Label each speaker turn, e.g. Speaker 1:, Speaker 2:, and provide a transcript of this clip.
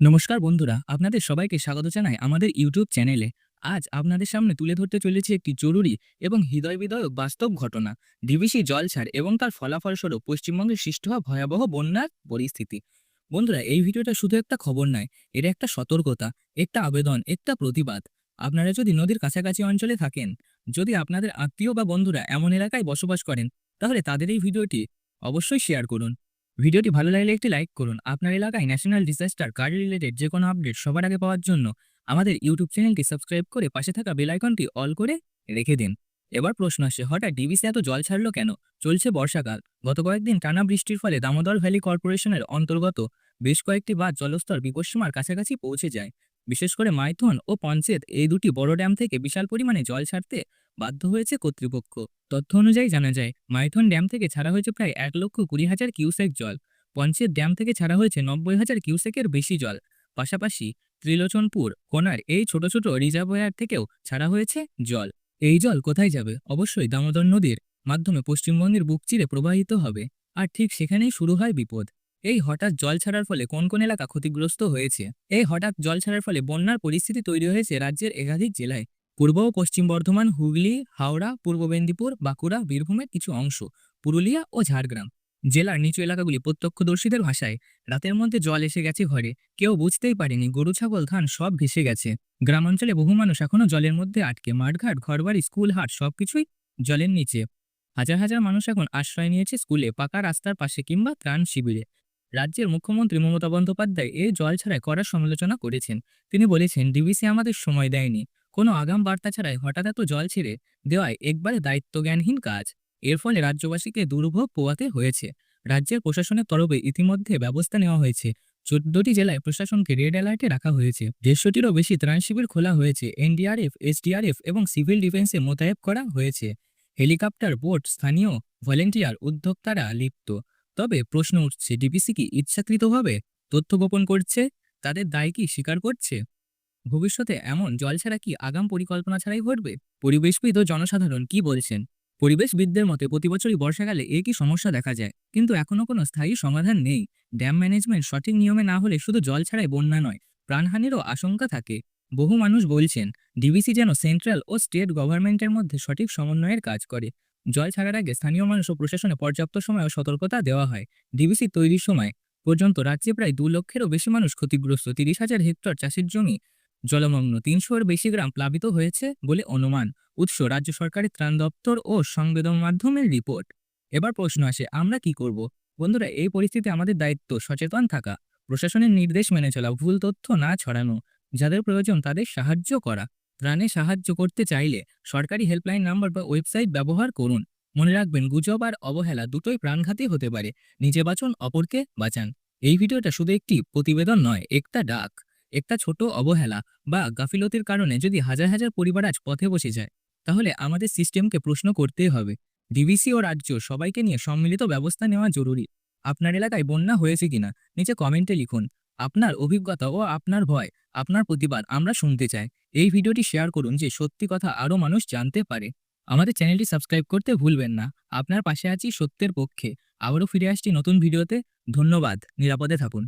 Speaker 1: নমস্কার বন্ধুরা, আপনাদের সবাইকে স্বাগত জানাই আমাদের ইউটিউব চ্যানেলে। আজ আপনাদের সামনে তুলে ধরতে চলেছি একটি জরুরি এবং হৃদয় বিদয়ক বাস্তব ঘটনা ডিবিসি জলছাড় এবং তার ফলাফলস্বরূপ পশ্চিমবঙ্গে সৃষ্টি হওয়া ভয়াবহ বন্যার পরিস্থিতি। বন্ধুরা, এই ভিডিওটা শুধু একটা খবর নয়, এটা একটা সতর্কতা, একটা আবেদন, একটা প্রতিবাদ। আপনারা যদি নদীর কাছাকাছি অঞ্চলে থাকেন, যদি আপনাদের আত্মীয় বা বন্ধুরা এমন এলাকায় বসবাস করেন, তাহলে তাদের এই ভিডিওটি অবশ্যই শেয়ার করুন। ভিডিওটি ভালো লাগলে একটি লাইক করুন। আপনার এলাকায় ন্যাশনাল ডিজাস্টার কার্ড রিলেটেড যে কোনো আপডেট সবার আগে পাওয়ার জন্য আমাদের ইউটিউব চ্যানেলটি সাবস্ক্রাইব করে পাশে থাকা বেল আইকনটি অল করে রেখে দিন। এবার প্রশ্ন আসে, হঠাৎ ডিবিসি এত জল ছাড়লো কেন? চলছে বর্ষাকাল। গত কয়েকদিন টানা বৃষ্টির ফলে দামোদর ভ্যালি কর্পোরেশনের অন্তর্গত বেশ কয়েকটি বাঁধ জলস্তর বিপদসীমার কাছাকাছি পৌঁছে যায়। বিশেষ করে মাইথন ও পঞ্চেত এই দুটি বড় ড্যাম থেকে বিশাল পরিমাণে জল ছাড়তে বাধ্য হয়েছে কর্তৃপক্ষ। তথ্য অনুযায়ী জানা যায়, মাইথন ড্যাম থেকে ছাড়া হয়েছে প্রায় এক লক্ষ কুড়ি হাজার কিউসেক জল। পঞ্চেত ড্যাম থেকে ছাড়া হয়েছে নব্বই হাজার কিউসেকের বেশি জল। পাশাপাশি ত্রিলোচনপুর কোনার এই ছোট ছোট রিজার্ভয়ার থেকেও ছাড়া হয়েছে জল। এই জল কোথায় যাবে? অবশ্যই দামোদর নদীর মাধ্যমে পশ্চিমবঙ্গের বুক চিরে প্রবাহিত হবে। আর ঠিক সেখানেই শুরু হয় বিপদ। এই হঠাৎ জল ছাড়ার ফলে কোন কোন এলাকা ক্ষতিগ্রস্ত হয়েছে? এই হঠাৎ জল ছাড়ার ফলে বন্যার পরিস্থিতি তৈরি হয়েছে রাজ্যের একাধিক জেলায়। পূর্ব ও পশ্চিম বর্ধমান, হুগলি, হাওড়া, পূর্ব মেদিনীপুর, বাঁকুড়া, বীরভূমের কিছু অংশ, পুরুলিয়া ও ঝাড়গ্রাম। জেলার নিচু এলাকাগুলি প্রত্যক্ষদর্শীদের ভাষায়। রাতের মধ্যে জল এসে গেছে ঘরে। কেউ বুঝতেই পারেনি গরু, ছাগল, ধান সব ভেসে গেছে। গ্রামাঞ্চলে বহু মানুষ এখনও জলের মধ্যে আটকে। মাঠঘাট, ঘরবাড়ি স্কুল হাট সবকিছুই জলের নিচে। হাজার হাজার মানুষ এখন আশ্রয় নিয়েছে স্কুলে, পাকা রাস্তার পাশে কিংবা ত্রাণ শিবিরে। রাজ্যের মুখ্যমন্ত্রী মমতা বন্দ্যোপাধ্যায় এই জল ছাড়াই করার সমালোচনা করেছেন। তিনি বলেছেন, ডিবিসি আমাদের সময় দেয়নি। কোনো আগাম বার্তা ছাড়াই হঠাৎ এত জল ছেড়ে দেওয়ায় একবারে দায়িত্বজ্ঞানহীন কাজ। এর ফলে রাজ্যবাসীকে দুর্ভোগ পোয়াতে হয়েছে। রাজ্যের প্রশাসনের তরফে ইতিমধ্যে ব্যবস্থা নেওয়া হয়েছে। চোদ্দটি জেলায় প্রশাসনকে রেড অ্যালার্টে রাখা হয়েছে। দেড়শোটিরও বেশি ত্রাণ শিবির খোলা হয়েছে। এনডিআরএফ, এসডিআরএফ এবং সিভিল ডিফেন্সে মোতায়েব করা হয়েছে। হেলিকপ্টার বোট, স্থানীয় ভলেন্টিয়ার উদ্যোক্তারা লিপ্ত। তবে প্রশ্ন উঠছে, ডিবিসি কি ইচ্ছাকৃতভাবে তথ্য গোপন করছে? তাদের দায় কি স্বীকার করছে? ভবিষ্যতে এমন জল ছাড়া কি আগাম পরিকল্পনা ছাড়াই ঘটবে? পরিবেশবিদ ও জনসাধারণ কি বলছেন? পরিবেশবিদদের মতে প্রতি বছরই বর্ষাকালে একই সমস্যা দেখা যায়, কিন্তু এখনও কোনো স্থায়ী সমাধান নেই। ড্যাম ম্যানেজমেন্ট সঠিক নিয়মে না হলে শুধু জল ছাড়াই বন্যা নয়, প্রাণহানিরও আশঙ্কা থাকে। বহু মানুষ বলছেন, ডিবিসি যেন সেন্ট্রাল ও স্টেট গভর্নমেন্টের মধ্যে সঠিক সমন্বয়ের কাজ করে। জল ছাড়ার আগে স্থানীয় মানুষ ও প্রশাসনে পর্যাপ্ত সময় ও সতর্কতা দেওয়া হয়। ডিবিসি তৈরির সময় পর্যন্ত রাজ্যে প্রায় দু লক্ষেরও বেশি মানুষ ক্ষতিগ্রস্ত। তিরিশ হাজার হেক্টর চাষের জমি জলমগ্ন তিনশোর বেশি গ্রাম প্লাবিত হয়েছে বলে অনুমান। উৎস, রাজ্য সরকারের ত্রাণ দপ্তর ও সংবেদন মাধ্যমের রিপোর্ট। এবার প্রশ্ন আসে, আমরা কি করব? বন্ধুরা, এই পরিস্থিতি আমাদের দায়িত্ব, সচেতন থাকা। প্রশাসনের নির্দেশ মেনে চলা, ভুল তথ্য না ছড়ানো, যাদের প্রয়োজন তাদের সাহায্য করা। ত্রাণে সাহায্য করতে চাইলে সরকারি হেল্পলাইন নাম্বার বা ওয়েবসাইট ব্যবহার করুন। মনে রাখবেন, গুজব আর অবহেলা দুটোই প্রাণঘাতী হতে পারে। নিজে বাঁচুন, অপরকে বাঁচান। এই ভিডিওটা শুধু একটি প্রতিবেদন নয়, একটা ডাক। একটা ছোট অবহেলা বা গাফিলতির কারণে যদি হাজার হাজার পরিবার আজ পথে বসে যায়, তাহলে আমাদের সিস্টেমকে প্রশ্ন করতেই হবে ডিভিসি ও রাজ্য সবাইকে নিয়ে সম্মিলিত ব্যবস্থা নেওয়া জরুরি। আপনার এলাকায় বন্যা হয়েছে কিনা, নিচে কমেন্টে লিখুন। আপনার অভিজ্ঞতা ও আপনার ভয়, আপনার প্রতিবাদ আমরা শুনতে চাই। এই ভিডিওটি শেয়ার করুন যে সত্যি কথা আরও মানুষ জানতে পারে। আমাদের চ্যানেলটি সাবস্ক্রাইব করতে ভুলবেন না। আপনার পাশে আছি সত্যের পক্ষে। আবারও ফিরে আসছি নতুন ভিডিওতে। ধন্যবাদ। নিরাপদে থাকুন।